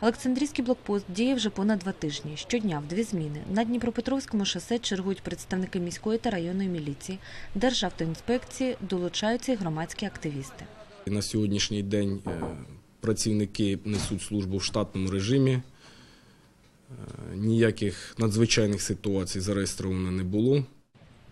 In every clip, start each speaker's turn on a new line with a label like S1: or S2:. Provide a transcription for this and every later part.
S1: Олександрійський блокпост діє вже понад два тижні. Щодня в дві зміни. На Дніпропетровському шосе чергують представники міської та районної міліції, Державтоінспекції, долучаються і громадські активісти.
S2: На сьогоднішній день е, працівники несуть службу в штатному режимі. Е, Ніяких надзвичайних ситуацій зареєстровано не було.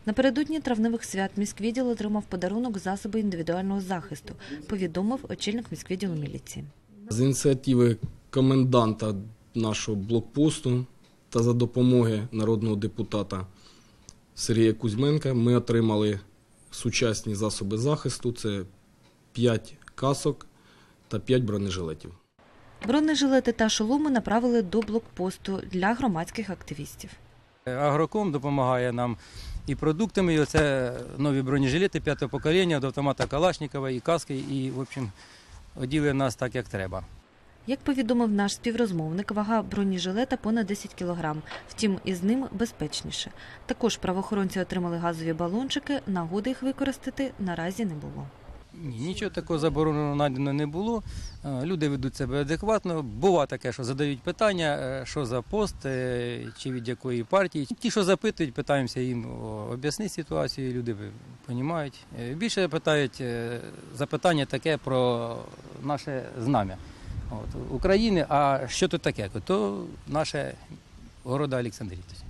S1: Напередодні травневих свят міськвідділ отримав подарунок засоби індивідуального захисту, повідомив очільник міськвідділу міліції.
S2: З ініціативи коменданта нашого блокпосту та за допомоги народного депутата Сергія Кузьменка ми отримали сучасні засоби захисту. Це 5 касок та 5 бронежилетів.
S1: Бронежилети та шоломи направили до блокпосту для громадських активістів.
S3: Агроком допомагає нам і продуктами. І оце нові бронежилети п'ятого покоління до автомата Калашникова, і каски, і, в общем, оділи нас так, як треба.
S1: Як повідомив наш співрозмовник, вага бронежилета понад 10 кг, втім, із ним безпечніше. Також правоохоронці отримали газові балончики, нагоди їх використати наразі не було.
S3: Ні, нічого такого забороненого найдено не було. Е, Люди ведуть себе адекватно. Бува таке, що задають питання, е, що за пост, е, чи від якої партії. Ті, що запитують, питаємося їм об'яснити ситуацію, люди розуміють. Більше питають запитання таке про наше знам'я України. А що тут таке? То наше города Олександрівці.